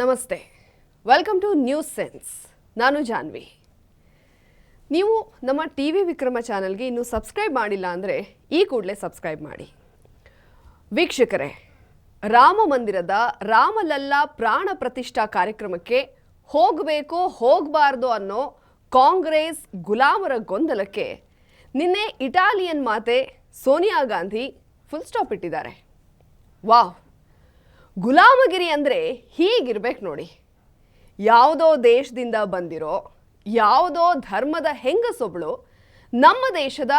ನಮಸ್ತೆ. Welcome two news sense ನಾನು ಜಾನ್ವಿ. ನೀವು ನಮ್ಮ ಟಿ ವಿ ವಿಕ್ರಮ ಚಾನಲ್ಗೆ ಇನ್ನೂ ಸಬ್ಸ್ಕ್ರೈಬ್ ಮಾಡಿಲ್ಲ ಅಂದರೆ ಈ ಕೂಡಲೇ ಸಬ್ಸ್ಕ್ರೈಬ್ ಮಾಡಿ. ವೀಕ್ಷಕರೇ, ರಾಮ ಮಂದಿರದ ರಾಮಲಲ್ಲಾ ಪ್ರಾಣ ಪ್ರತಿಷ್ಠಾ ಕಾರ್ಯಕ್ರಮಕ್ಕೆ ಹೋಗಬೇಕೋ ಹೋಗಬಾರ್ದು ಅನ್ನೋ ಕಾಂಗ್ರೆಸ್ ಗುಲಾಮರ ಗೊಂದಲಕ್ಕೆ ನಿನ್ನೆ ಇಟಾಲಿಯನ್ ಮಾತೆ ಸೋನಿಯಾ ಗಾಂಧಿ ಫುಲ್ ಸ್ಟಾಪ್ ಇಟ್ಟಿದ್ದಾರೆ. ವಾವ್! ಗುಲಾಮಗಿರಿ ಅಂದರೆ ಹೀಗಿರ್ಬೇಕು ನೋಡಿ. ಯಾವುದೋ ದೇಶದಿಂದ ಬಂದಿರೋ, ಯಾವುದೋ ಧರ್ಮದ ಹೆಂಗಸೊಬ್ಳು ನಮ್ಮ ದೇಶದ,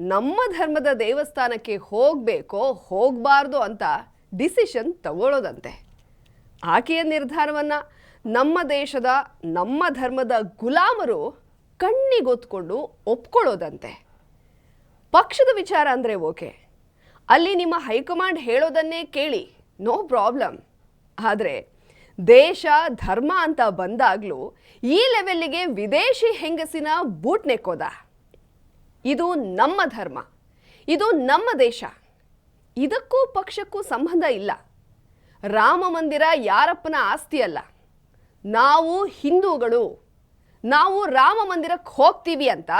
ನಮ್ಮ ಧರ್ಮದ ದೇವಸ್ಥಾನಕ್ಕೆ ಹೋಗಬೇಕೋ, ಹೋಗಬಾರ್ದು ಅಂತ ಡಿಸಿಷನ್ ತಗೊಳ್ಳೋದಂತೆ ಆಕೆಯ ನಿರ್ಧಾರವನ್ನು ನಮ್ಮ ದೇಶದ, ನಮ್ಮ ಧರ್ಮದ ಗುಲಾಮರು ಕಣ್ಣಿಗೊತ್ಕೊಂಡು ಒಪ್ಕೊಳ್ಳೋದಂತೆ. ಪಕ್ಷದ ವಿಚಾರ ಅಂದರೆ ಓಕೆ. ಅಲ್ಲಿ ನಿಮ್ಮ ಹೈಕಮಾಂಡ್ ಹೇಳೋದನ್ನೇ ಕೇಳಿ. ನೋ ಪ್ರಾಬ್ಲಮ್ ಆದರೆ ದೇಶ, ಧರ್ಮ ಅಂತ ಬಂದಾಗಲೂ ಈ ಲೆವೆಲ್ಲಿಗೆ ವಿದೇಶಿ ಹೆಂಗಸಿನ ಬೂಟ್ ನೆಕ್ಕೋದ? ಇದು ನಮ್ಮ ಧರ್ಮ. ಇದು ನಮ್ಮ ದೇಶ. ಇದಕ್ಕೂ ಪಕ್ಷಕ್ಕೂ ಸಂಬಂಧ ಇಲ್ಲ. ರಾಮ ಮಂದಿರ ಯಾರಪ್ಪನ ಆಸ್ತಿ ಅಲ್ಲ. ನಾವು ಹಿಂದೂಗಳು. ನಾವು ರಾಮ ಮಂದಿರಕ್ಕೆ ಹೋಗ್ತೀವಿ ಅಂತ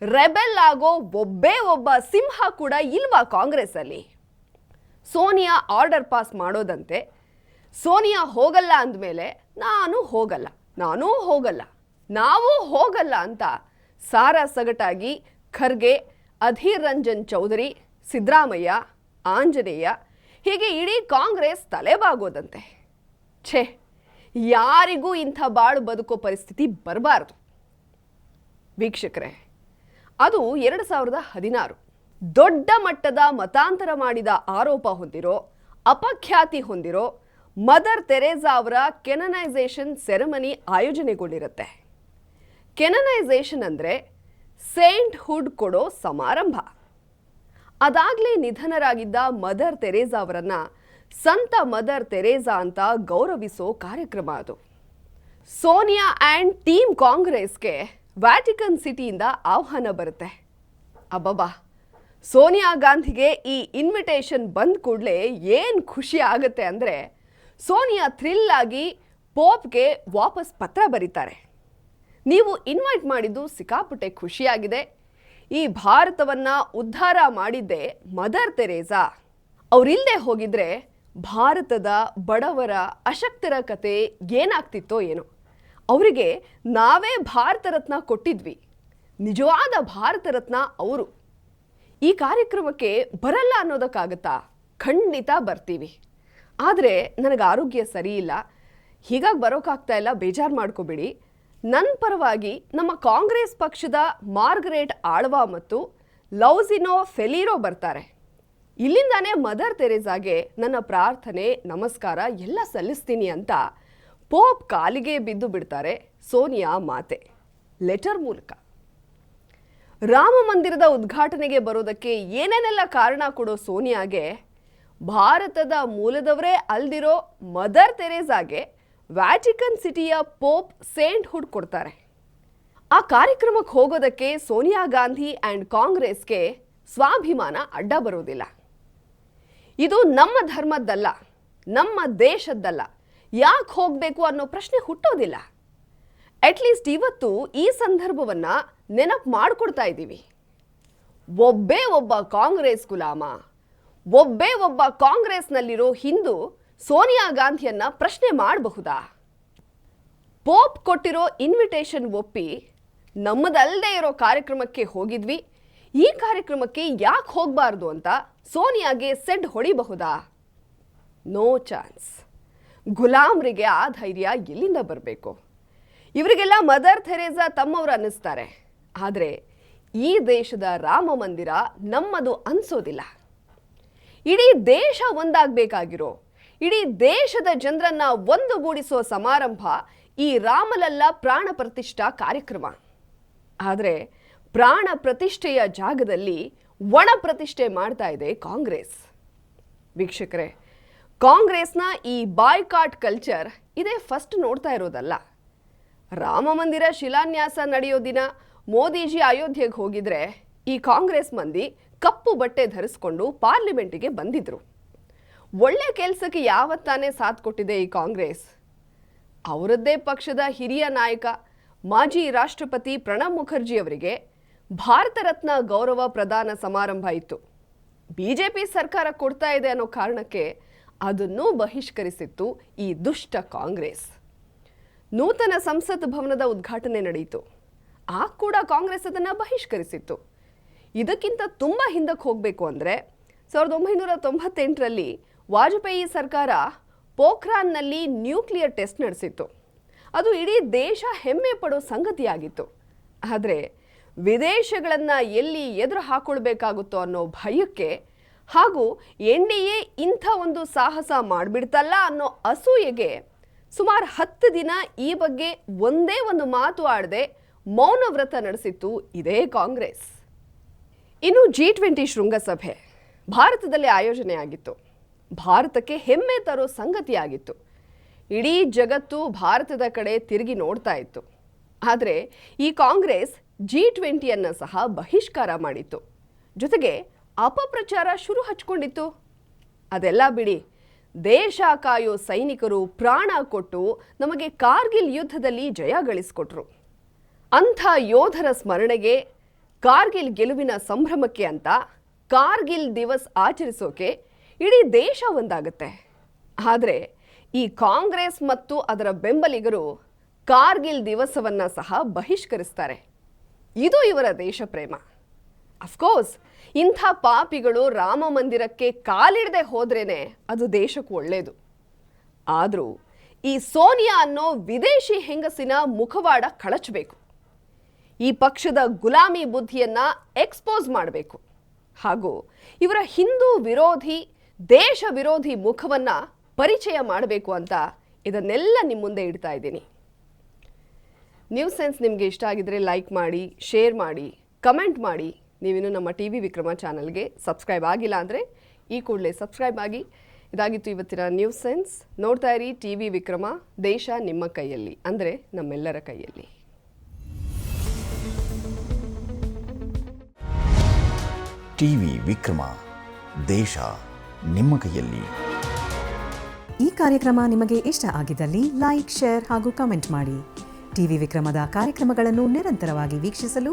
ರೆಬೆಲ್ ಆಗೋ ಒಬ್ಬೇ ಒಬ್ಬ ಸಿಂಹ ಕೂಡ ಇಲ್ವಾ ಕಾಂಗ್ರೆಸ್ಸಲ್ಲಿ? ಸೋನಿಯಾ ಆರ್ಡರ್ ಪಾಸ್ ಮಾಡೋದಂತೆ. ಸೋನಿಯಾ ಹೋಗಲ್ಲ ಅಂದಮೇಲೆ ನಾನು ಹೋಗಲ್ಲ, ನಾನೂ ಹೋಗಲ್ಲ, ನಾವು ಹೋಗಲ್ಲ ಅಂತ ಸಾರ ಸಗಟಾಗಿ ಖರ್ಗೆ, ಅಧೀರ್ ರಂಜನ್ ಚೌಧರಿ, ಸಿದ್ದರಾಮಯ್ಯ, ಆಂಜನೇಯ ಹೀಗೆ ಇಡೀ ಕಾಂಗ್ರೆಸ್ ತಲೆಬಾಗೋದಂತೆ. ಛೇ, ಯಾರಿಗೂ ಇಂಥ ಬಾಳು ಬದುಕೋ ಪರಿಸ್ಥಿತಿ ಬರಬಾರ್ದು. ವೀಕ್ಷಕರೇ, ಅದು ಎರಡು ಸಾವಿರದ ಹದಿನಾರು. ದೊಡ್ಡ ಮಟ್ಟದ ಮತಾಂತರ ಮಾಡಿದ ಆರೋಪ ಹೊಂದಿರೋ, ಅಪಖ್ಯಾತಿ ಹೊಂದಿರೋ ಮದರ್ ತೆರೇಸಾ ಅವರ ಕೆನನೈಸೇಷನ್ ಸೆರೆಮನಿ ಆಯೋಜನೆಗೊಂಡಿರುತ್ತೆ. ಕೆನನೈಸೇಷನ್ ಅಂದರೆ ಸೇಂಟ್ ಹುಡ್ ಕೊಡೋ ಸಮಾರಂಭ. ಅದಾಗಲೇ ನಿಧನರಾಗಿದ್ದ ಮದರ್ ತೆರೇಸಾ ಅವರನ್ನು ಸಂತ ಮದರ್ ತೆರೇಸಾ ಅಂತ ಗೌರವಿಸೋ ಕಾರ್ಯಕ್ರಮ ಅದು. ಸೋನಿಯಾ ಆ್ಯಂಡ್ ಟೀಮ್ ಕಾಂಗ್ರೆಸ್ಗೆ ವ್ಯಾಟಿಕನ್ ಸಿಟಿಯಿಂದ ಆಹ್ವಾನ ಬರುತ್ತೆ. ಅಬ್ಬಬ್ಬಾ! ಸೋನಿಯಾ ಗಾಂಧಿಗೆ ಈ ಇನ್ವಿಟೇಷನ್ ಬಂದ ಕೂಡಲೇ ಏನು ಖುಷಿ ಆಗುತ್ತೆ ಅಂದರೆ ಸೋನಿಯಾ ಥ್ರಿಲ್ ಆಗಿ ಪೋಪ್ಗೆ ವಾಪಸ್ ಪತ್ರ ಬರೀತಾರೆ. ನೀವು ಇನ್ವೈಟ್ ಮಾಡಿದ್ದು ಸಿಕ್ಕಾಪಟ್ಟೆ ಖುಷಿಯಾಗಿದೆ. ಈ ಭಾರತವನ್ನು ಉದ್ಧಾರ ಮಾಡಿದ್ದೆ ಮದರ್ ತೆರೇಸಾ. ಅವರಿಲ್ಲದೆ ಹೋಗಿದ್ರೆ ಭಾರತದ ಬಡವರ ಅಶಕ್ತರ ಕತೆ ಏನಾಗ್ತಿತ್ತೋ ಏನೋ. ಅವರಿಗೆ ನಾವೇ ಭಾರತ ರತ್ನ ಕೊಟ್ಟಿದ್ವಿ. ನಿಜವಾದ ಭಾರತ ರತ್ನ ಅವರು. ಈ ಕಾರ್ಯಕ್ರಮಕ್ಕೆ ಬರಲ್ಲ ಅನ್ನೋದಕ್ಕಾಗುತ್ತಾ? ಖಂಡಿತ ಬರ್ತೀವಿ. ಆದರೆ ನನಗೆ ಆರೋಗ್ಯ ಸರಿ ಇಲ್ಲ ಹೀಗಾಗಿ ಬರೋಕ್ಕಾಗ್ತಾ ಇಲ್ಲ, ಬೇಜಾರು ಮಾಡ್ಕೋಬೇಡಿ. ನನ್ನ ಪರವಾಗಿ ನಮ್ಮ ಕಾಂಗ್ರೆಸ್ ಪಕ್ಷದ ಮಾರ್ಗರೇಟ್ ಆಳ್ವಾ ಮತ್ತು ಲೌಸಿನೋ ಫೆಲಿರೋ ಬರ್ತಾರೆ. ಇಲ್ಲಿಂದಾನೇ ಮದರ್ ತೆರೇಸಾಗೆ ನನ್ನ ಪ್ರಾರ್ಥನೆ, ನಮಸ್ಕಾರ ಎಲ್ಲ ಸಲ್ಲಿಸ್ತೀನಿ ಅಂತ ಪೋಪ್ ಕಾಲಿಗೆ ಬಿದ್ದು ಬಿಡ್ತಾರೆ ಸೋನಿಯಾ ಮಾತೆ. ಲೆಟರ್ ಮೂಲಕ. ರಾಮ ಮಂದಿರದ ಉದ್ಘಾಟನೆಗೆ ಬರೋದಕ್ಕೆ ಏನೇನೆಲ್ಲ ಕಾರಣ ಕೊಡೋ ಸೋನಿಯಾಗೆ, ಭಾರತದ ಮೂಲದವರೇ ಅಲ್ದಿರೋ ಮದರ್ ತೆರೇಸಾಗೆ ವ್ಯಾಟಿಕನ್ ಸಿಟಿಯ ಪೋಪ್ ಸೇಂಟ್ ಹುಡ್ ಕೊಡ್ತಾರೆ. ಆ ಕಾರ್ಯಕ್ರಮಕ್ಕೆ ಹೋಗೋದಕ್ಕೆ ಸೋನಿಯಾ ಗಾಂಧಿ ಆ್ಯಂಡ್ ಕಾಂಗ್ರೆಸ್ಗೆ ಸ್ವಾಭಿಮಾನ ಅಡ್ಡ ಬರೋದಿಲ್ಲ. ಇದು ನಮ್ಮ ಧರ್ಮದ್ದಲ್ಲ, ನಮ್ಮ ದೇಶದ್ದಲ್ಲ, ಯಾಕೆ ಹೋಗಬೇಕು ಅನ್ನೋ ಪ್ರಶ್ನೆ ಹುಟ್ಟೋದಿಲ್ಲ. ಅಟ್ಲೀಸ್ಟ್ ಇವತ್ತು ಈ ಸಂದರ್ಭವನ್ನ ನೆನಪು ಮಾಡಿಕೊಡ್ತಾ ಇದ್ದೀವಿ. ಒಬ್ಬೇ ಒಬ್ಬ ಕಾಂಗ್ರೆಸ್ ಗುಲಾಮ, ಒಬ್ಬೇ ಒಬ್ಬ ಕಾಂಗ್ರೆಸ್ನಲ್ಲಿರೋ ಹಿಂದೂ ಸೋನಿಯಾ ಗಾಂಧಿಯನ್ನ ಪ್ರಶ್ನೆ ಮಾಡಬಹುದಾ? ಪೋಪ್ ಕೊಟ್ಟಿರೋ ಇನ್ವಿಟೇಷನ್ ಒಪ್ಪಿ ನಮ್ಮದಲ್ಲದೆ ಇರೋ ಕಾರ್ಯಕ್ರಮಕ್ಕೆ ಹೋಗಿದ್ವಿ, ಈ ಕಾರ್ಯಕ್ರಮಕ್ಕೆ ಯಾಕೆ ಹೋಗಬಾರ್ದು ಅಂತ ಸೋನಿಯಾಗೆ ಸೆಡ್ ಹೊಡಿಬಹುದಾ? No chance. ಗುಲಾಮ್ರಿಗೆ ಆ ಧೈರ್ಯ ಎಲ್ಲಿಂದ ಬರಬೇಕು? ಇವರಿಗೆಲ್ಲ ಮದರ್ ಥೆರೇಸಾ ತಮ್ಮವರು ಅನ್ನಿಸ್ತಾರೆ. ಆದರೆ ಈ ದೇಶದ ರಾಮ ಮಂದಿರ ನಮ್ಮದು ಅನ್ಸೋದಿಲ್ಲ. ಇಡೀ ದೇಶ ಒಂದಾಗಬೇಕಾಗಿರೋ, ಇಡೀ ದೇಶದ ಜನರನ್ನ ಒಂದುಗೂಡಿಸೋ ಸಮಾರಂಭ ಈ ರಾಮಲಲ್ಲ ಪ್ರಾಣ ಪ್ರತಿಷ್ಠಾ ಕಾರ್ಯಕ್ರಮ. ಆದರೆ ಪ್ರಾಣ ಪ್ರತಿಷ್ಠೆಯ ಜಾಗದಲ್ಲಿ ಒಣ ಪ್ರತಿಷ್ಠೆ ಮಾಡ್ತಾ ಇದೆ ಕಾಂಗ್ರೆಸ್. ವೀಕ್ಷಕರೇ, ಕಾಂಗ್ರೆಸ್ನ ಈ ಬಾಯ್ಕಾಟ್ ಕಲ್ಚರ್ ಇದೇ ಫಸ್ಟ್ ನೋಡ್ತಾ ಇರೋದಲ್ಲ. ರಾಮ ಮಂದಿರ ಶಿಲಾನ್ಯಾಸ ನಡೆಯೋ ದಿನ ಮೋದಿಜಿ ಅಯೋಧ್ಯೆಗೆ ಹೋಗಿದ್ರೆ ಈ ಕಾಂಗ್ರೆಸ್ ಮಂದಿ ಕಪ್ಪು ಬಟ್ಟೆ ಧರಿಸ್ಕೊಂಡು ಪಾರ್ಲಿಮೆಂಟಿಗೆ ಬಂದಿದ್ರು. ಒಳ್ಳೆ ಕೆಲಸಕ್ಕೆ ಯಾವತ್ತಾನೇ ಸಾಥ್ ಕೊಟ್ಟಿದೆ ಈ ಕಾಂಗ್ರೆಸ್? ಅವರದ್ದೇ ಪಕ್ಷದ ಹಿರಿಯ ನಾಯಕ ಮಾಜಿ ರಾಷ್ಟ್ರಪತಿ ಪ್ರಣಬ್ ಮುಖರ್ಜಿ ಅವರಿಗೆ ಭಾರತ ರತ್ನ ಗೌರವ ಪ್ರದಾನ ಸಮಾರಂಭ ಇತ್ತು. ಬಿಜೆಪಿ ಸರ್ಕಾರ ಕೊಡ್ತಾ ಇದೆ ಅನ್ನೋ ಕಾರಣಕ್ಕೆ ಅದನ್ನೂ ಬಹಿಷ್ಕರಿಸಿತ್ತು ಈ ದುಷ್ಟ ಕಾಂಗ್ರೆಸ್. ನೂತನ ಸಂಸತ್ ಭವನದ ಉದ್ಘಾಟನೆ ನಡೆಯಿತು. ಆ ಕೂಡ ಕಾಂಗ್ರೆಸ್ ಅದನ್ನು ಬಹಿಷ್ಕರಿಸಿತ್ತು. ಇದಕ್ಕಿಂತ ತುಂಬ ಹಿಂದಕ್ಕೆ ಹೋಗಬೇಕು ಅಂದರೆ ಸಾವಿರದ ಒಂಬೈನೂರ ತೊಂಬತ್ತೆಂಟರಲ್ಲಿ ವಾಜಪೇಯಿ ಸರ್ಕಾರ ಪೋಖ್ರಾನ್ನಲ್ಲಿ ನ್ಯೂಕ್ಲಿಯರ್ ಟೆಸ್ಟ್ ನಡೆಸಿತ್ತು. ಅದು ಇಡೀ ದೇಶ ಹೆಮ್ಮೆ ಪಡೋ ಸಂಗತಿಯಾಗಿತ್ತು. ಆದರೆ ವಿದೇಶಗಳನ್ನು ಎಲ್ಲಿ ಎದುರು ಹಾಕೊಳ್ಬೇಕಾಗುತ್ತೋ ಅನ್ನೋ ಭಯಕ್ಕೆ ಹಾಗೂ ಎನ್ ಡಿ ಎ ಇಂಥ ಒಂದು ಸಾಹಸ ಮಾಡಿಬಿಡ್ತಲ್ಲ ಅನ್ನೋ ಅಸೂಯೆಗೆ ಸುಮಾರು ಹತ್ತು ದಿನ ಈ ಬಗ್ಗೆ ಒಂದೇ ಒಂದು ಮಾತು ಆಡದೆ ಮೌನ ವ್ರತ ನಡೆಸಿತ್ತು ಇದೇ ಕಾಂಗ್ರೆಸ್. ಇನ್ನು ಜಿ ಟ್ವೆಂಟಿ ಶೃಂಗಸಭೆ ಭಾರತದಲ್ಲಿ ಆಯೋಜನೆ ಆಗಿತ್ತು ಭಾರತಕ್ಕೆ ಹೆಮ್ಮೆ ತರೋ ಸಂಗತಿಯಾಗಿತ್ತು. ಇಡೀ ಜಗತ್ತು ಭಾರತದ ಕಡೆ ತಿರುಗಿ ನೋಡ್ತಾ ಇತ್ತು. ಆದರೆ ಈ ಕಾಂಗ್ರೆಸ್ ಜಿ ಟ್ವೆಂಟಿಯನ್ನು ಸಹ ಬಹಿಷ್ಕಾರ ಮಾಡಿತ್ತು. ಜೊತೆಗೆ ಅಪಪ್ರಚಾರ ಶುರು ಹಚ್ಕೊಂಡಿತ್ತು. ಅದೆಲ್ಲ ಬಿಡಿ. ದೇಶ ಕಾಯೋ ಸೈನಿಕರು ಪ್ರಾಣ ಕೊಟ್ಟು ನಮಗೆ ಕಾರ್ಗಿಲ್ ಯುದ್ಧದಲ್ಲಿ ಜಯ ಗಳಿಸಿಕೊಟ್ರು. ಅಂಥ ಯೋಧರ ಸ್ಮರಣೆಗೆ ಕಾರ್ಗಿಲ್ ಗೆಲುವಿನ ಸಂಭ್ರಮಕ್ಕೆ ಅಂತ ಕಾರ್ಗಿಲ್ ದಿವಸ್ ಆಚರಿಸೋಕೆ ಇಡೀ ದೇಶ ಒಂದಾಗುತ್ತೆ. ಆದರೆ ಈ ಕಾಂಗ್ರೆಸ್ ಮತ್ತು ಅದರ ಬೆಂಬಲಿಗರು ಕಾರ್ಗಿಲ್ ದಿವಸವನ್ನು ಸಹ ಬಹಿಷ್ಕರಿಸ್ತಾರೆ. ಇದು ಇವರ ದೇಶ ಪ್ರೇಮ. ಅಫ್ಕೋರ್ಸ್ ಇಂಥ ಪಾಪಿಗಳು ರಾಮ ಮಂದಿರಕ್ಕೆ ಕಾಲಿಡದೆ ಹೋದ್ರೇನೆ ಅದು ದೇಶಕ್ಕೂ ಒಳ್ಳೆಯದು ಆದರೂ ಈ ಸೋನಿಯಾ ಅನ್ನೋ ವಿದೇಶಿ ಹೆಂಗಸಿನ ಮುಖವಾಡ ಕಳಚಬೇಕು. ಈ ಪಕ್ಷದ ಗುಲಾಮಿ ಬುದ್ಧಿಯನ್ನ ಎಕ್ಸ್ಪೋಸ್ ಮಾಡಬೇಕು. ಹಾಗೂ ಇವರ ಹಿಂದೂ ವಿರೋಧಿ, ದೇಶ ವಿರೋಧಿ ಮುಖವನ್ನ ಪರಿಚಯ ಮಾಡಬೇಕು ಅಂತ ಇದನ್ನೆಲ್ಲ ನಿಮ್ಮ ಮುಂದೆ ಇಡ್ತಾ ಇದ್ದೀನಿ. ನ್ಯೂಸ್ ಸೆನ್ಸ್ ನಿಮಗೆ ಇಷ್ಟ ಆಗಿದ್ರೆ ಲೈಕ್ ಮಾಡಿ, ಶೇರ್ ಮಾಡಿ, ಕಮೆಂಟ್ ಮಾಡಿ. ನೀವಿನ್ನು ನಮ್ಮ ಟಿ ವಿ ವಿಕ್ರಮ ಚಾನಲ್ಗೆ ಸಬ್ಸ್ಕ್ರೈಬ್ ಆಗಿಲ್ಲ ಅಂದರೆ ಈ ಕೂಡಲೇ ಸಬ್ಸ್ಕ್ರೈಬ್ ಆಗಿ. ಇದಾಗಿತ್ತು ಇವತ್ತಿನ ನ್ಯೂಸ್ ಸೆನ್ಸ್. ನೋಡ್ತಾ ಇರಿ ಟಿ ವಿ ವಿಕ್ರಮ ದೇಶ ನಿಮ್ಮ ಕೈಯಲ್ಲಿ ಅಂದರೆ ನಮ್ಮೆಲ್ಲರ ಕೈಯಲ್ಲಿ. ಟಿವಿ ವಿಕ್ರಮ ದೇಶ ನಿಮ್ಮ ಕೈಯಲ್ಲಿ. ಈ ಕಾರ್ಯಕ್ರಮ ನಿಮಗೆ ಇಷ್ಟ ಆಗಿದ್ದಲ್ಲಿ ಲೈಕ್ ಶೇರ್ ಹಾಗೂ ಕಮೆಂಟ್ ಮಾಡಿ. ಟಿವಿ ವಿಕ್ರಮದ ಕಾರ್ಯಕ್ರಮಗಳನ್ನು ನಿರಂತರವಾಗಿ ವೀಕ್ಷಿಸಲು